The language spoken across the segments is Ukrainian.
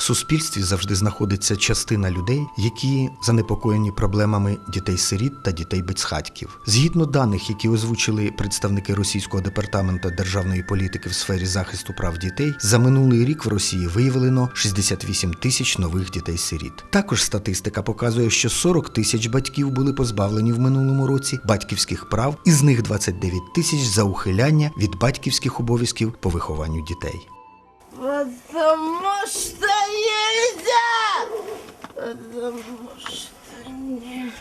В суспільстві завжди знаходиться частина людей, які занепокоєні проблемами дітей-сиріт та дітей безхатьків. Згідно даних, які озвучили представники російського департаменту державної політики в сфері захисту прав дітей, за минулий рік в Росії виявлено 68 тисяч нових дітей-сиріт. Також статистика показує, що 40 тисяч батьків були позбавлені в минулому році батьківських прав, із них 29 тисяч за ухиляння від батьківських обов'язків по вихованню дітей. Потому что нельзя! Потому что не...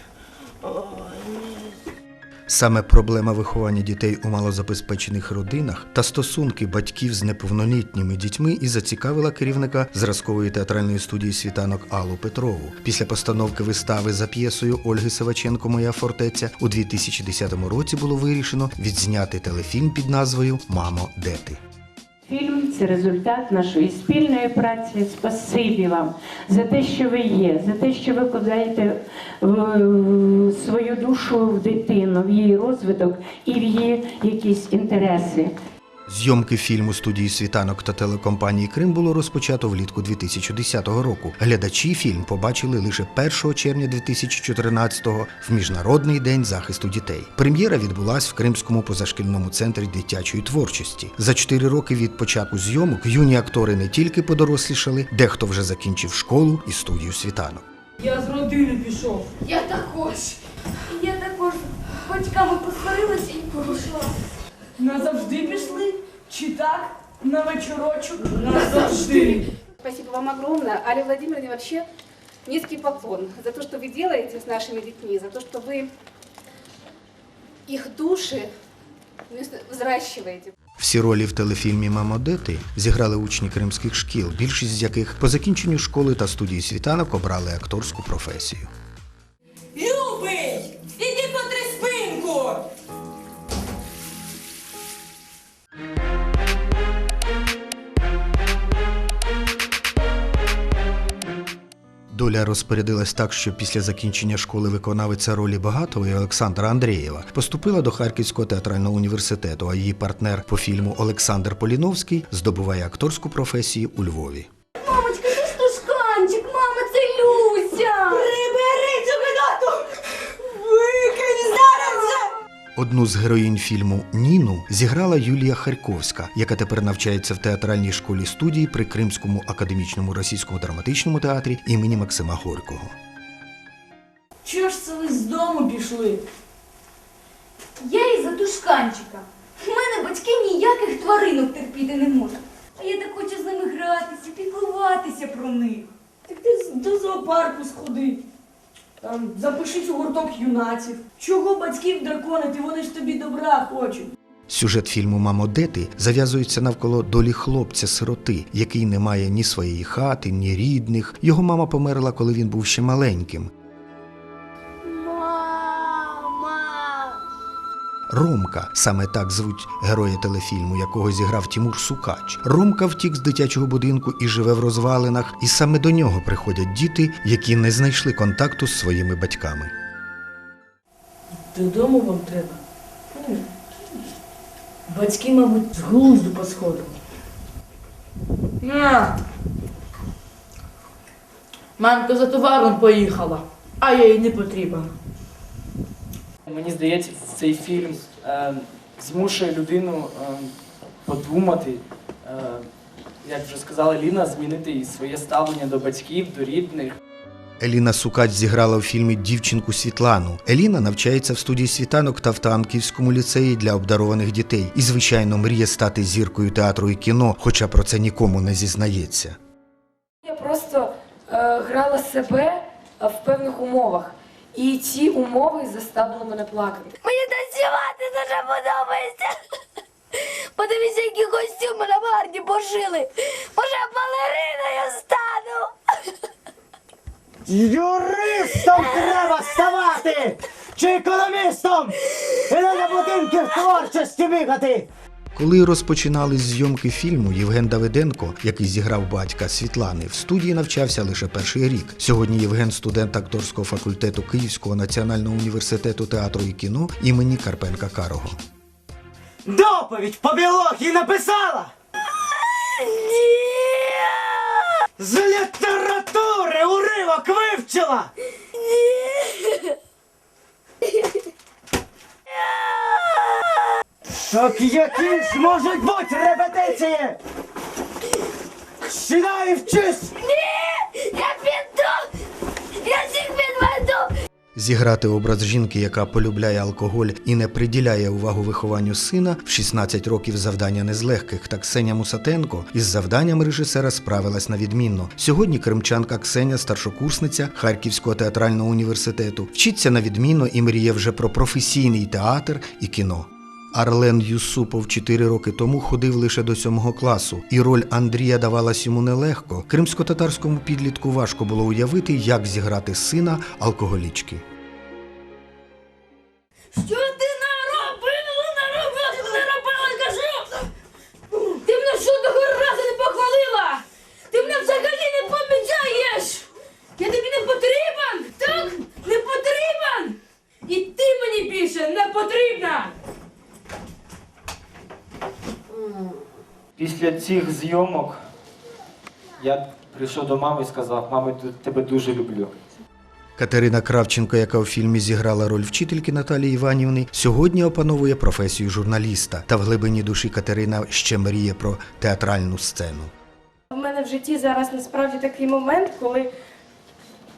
Саме проблема виховання дітей у малозабезпечених родинах та стосунки батьків з неповнолітніми дітьми і зацікавила керівника зразкової театральної студії світанок Аллу Петрову. Після постановки вистави за п'єсою Ольги Саваченко Моя фортеця у 2010 році було вирішено відзняти телефільм під назвою Мамо, де ти? Фільм це результат нашої спільної праці. Спасибі вам за те, що ви є, за те, що ви вкладаєте свою душу в дитину, в її розвиток і в її якісь інтереси. Зйомки фільму студії світанок та телекомпанії Крим було розпочато влітку 2010 року. Глядачі фільм побачили лише 1 червня 2014-го в Міжнародний день захисту дітей. Прем'єра відбулась в Кримському позашкільному центрі дитячої творчості. За чотири роки від початку зйомок юні актори не тільки подорослішали, дехто вже закінчив школу і студію світанок. Я з родини пішов. Я також. Я також батьками посварилася і пішла. Назавжди пішли? Чи так? На вечорочок? Назавжди. Спасибо вам огромное. Аля Владимировне вообще низкий поклон за то, что вы делаете с нашими детьми, за то, что вы их души взращиваете. Всі ролі в телефільмі Мамо, де ти зіграли учні кримських шкіл, більшість з яких по закінченню школи та студії світанок обрали акторську професію. Доля розпорядилась так, що після закінчення школи виконавиця ролі Багатової Олександра Андрієва поступила до Харківського театрального університету, а її партнер по фільму Олександр Поліновський здобуває акторську професію у Львові. Одну з героїнь фільму Ніну зіграла Юлія Харьковська, яка тепер навчається в театральній школі студії при Кримському академічному російському драматичному театрі імені Максима Горького. Чого ж це ви з дому пішли? Я із-за тушканчика. У мене батьки ніяких тваринок терпіти не можуть. А я так хочу з ними гратися, піклуватися про них. Так ти до зоопарку сходи. Там запишись у гурток юнаців. Чого батьків драконити? Вони ж тобі добра хочуть. Сюжет фільму Мамо, де ти зав'язується навколо долі хлопця-сироти, який не має ні своєї хати, ні рідних. Його мама померла, коли він був ще маленьким. Ромка саме так звуть героя телефільму, якого зіграв Тімур Сукач. Ромка втік з дитячого будинку і живе в розвалинах, і саме до нього приходять діти, які не знайшли контакту з своїми батьками. Додому вам треба. Батьки, мабуть, з глузду посходили. На. Мамка за товаром поїхала, а я їй не потрібна. Мені здається, цей фільм е, змушує людину е, подумати, е, як вже сказала Ліна, змінити і своє ставлення до батьків, до рідних. Еліна Сукач зіграла у фільмі Дівчинку Світлану. Еліна навчається в студії світанок та в Танківському ліцеї для обдарованих дітей і, звичайно, мріє стати зіркою театру і кіно, хоча про це нікому не зізнається. Я просто е, грала себе е, в певних умовах. І ці умови заставили мене плакати. Мені танцювати дуже подобається. Подивіться, які костюми на гарні пошили. Може, балериною стану. Юристом треба ставати! Чи економістом? І не на будинків творчості бігати! Коли розпочинались зйомки фільму, Євген Давиденко, який зіграв батька Світлани, в студії навчався лише перший рік. Сьогодні Євген студент акторського факультету Київського національного університету театру і кіно імені Карпенка Карого. Доповідь по біології написала! Ні! З літератури уривок вивчила! Так які ж можуть бути репетиції? Сідай і вчись! Ні! Я піду! Я всіх підведу! Зіграти образ жінки, яка полюбляє алкоголь і не приділяє увагу вихованню сина, в 16 років завдання не з легких. Та Ксеня Мусатенко із завданням режисера справилась на відмінно. Сьогодні кримчанка Ксеня, старшокурсниця Харківського театрального університету, вчиться на відмінно і мріє вже про професійний театр і кіно. Арлен Юсупов чотири роки тому ходив лише до сьомого класу, і роль Андрія давалась йому нелегко. Кримсько-татарському підлітку важко було уявити, як зіграти сина алкоголічки. Що ти наробила, наробила, що ти наробила, кажу? Ти мене жодного разу не похвалила! Ти мене взагалі не помічаєш! Я тобі не потрібен, так? Не потрібен! І ти мені більше не потрібна! Після цих зйомок я прийшов до мами і сказав, мама, тебе дуже люблю. Катерина Кравченко, яка у фільмі зіграла роль вчительки Наталії Іванівни, сьогодні опановує професію журналіста. Та в глибині душі Катерина ще мріє про театральну сцену. У мене в житті зараз насправді такий момент, коли,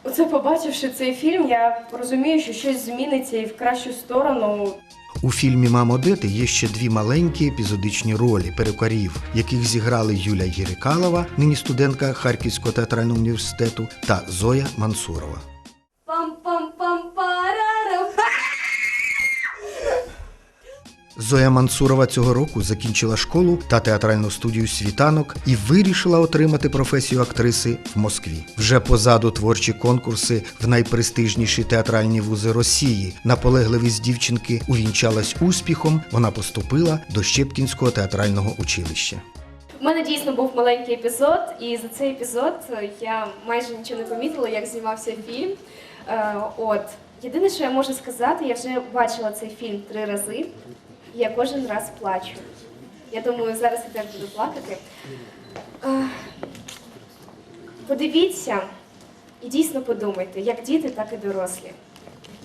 оце побачивши цей фільм, я розумію, що щось зміниться і в кращу сторону. У фільмі Мамо, Дети є ще дві маленькі епізодичні ролі перукарів, яких зіграли Юля Єрикалова, нині студентка Харківського театрального університету, та Зоя Мансурова. Зоя Мансурова цього року закінчила школу та театральну студію Світанок і вирішила отримати професію актриси в Москві. Вже позаду творчі конкурси в найпрестижніші театральні вузи Росії. Наполегливість дівчинки увінчалась успіхом. Вона поступила до Щепкінського театрального училища. У мене дійсно був маленький епізод, і за цей епізод я майже нічого не помітила, як знімався фільм. Е, от єдине, що я можу сказати, я вже бачила цей фільм три рази, я кожен раз плачу. Я думаю, зараз я теж буду плакати. Подивіться і дійсно подумайте, як діти, так і дорослі.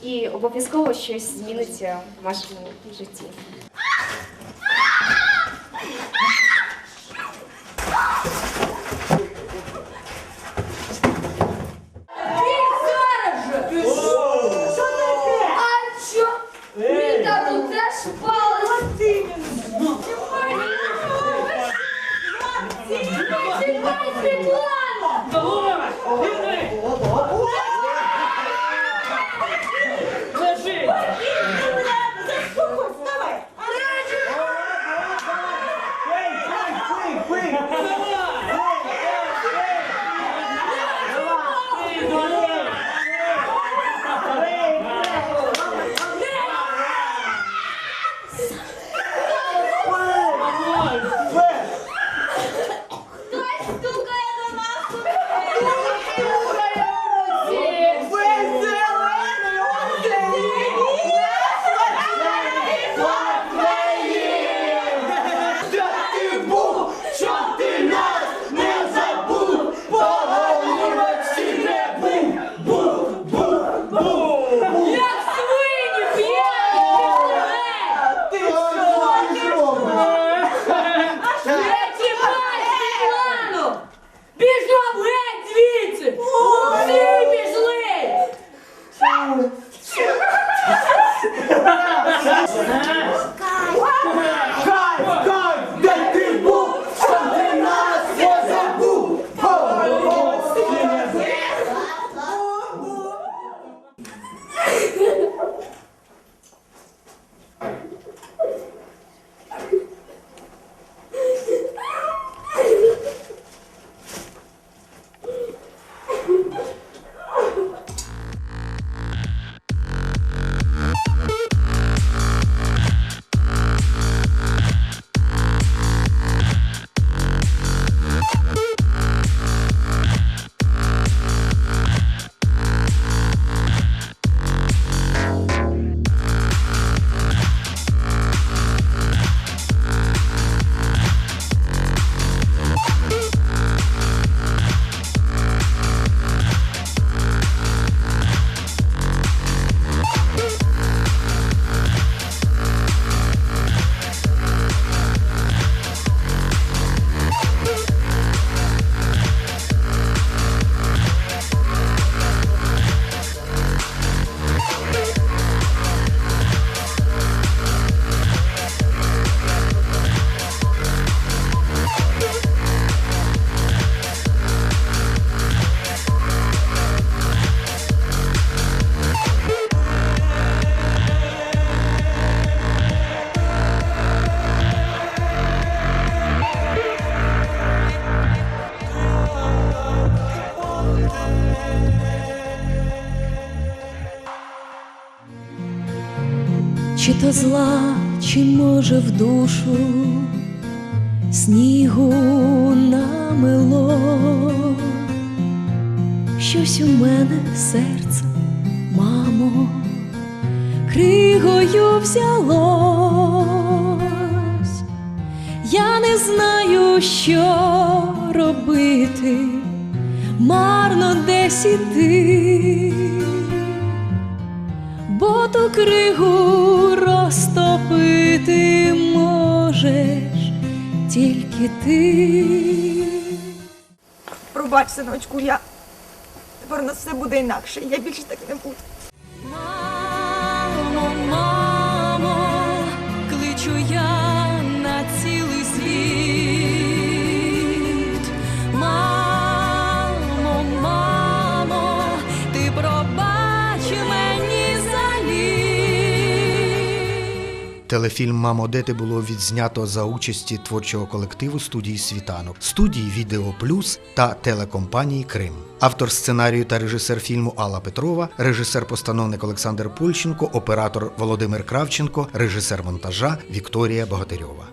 І обов'язково щось зміниться в вашому житті. Світлана, Світлана! Чи то зла, чи може в душу. Снігу намело, щось у мене серце, мамо, кригою взялось, я не знаю, що робити, марно десь іти бо кригу розтопити можеш тільки ти. Пробач, синочку, я тепер у нас все буде інакше. Я більше так не буду. Мамо, мамо, Телефільм Мамо, де ти було відзнято за участі творчого колективу студії Світанок, студії Відео Плюс та телекомпанії Крим. Автор сценарію та режисер фільму Алла Петрова, режисер-постановник Олександр Польщенко, оператор Володимир Кравченко, режисер монтажа Вікторія Богатирьова.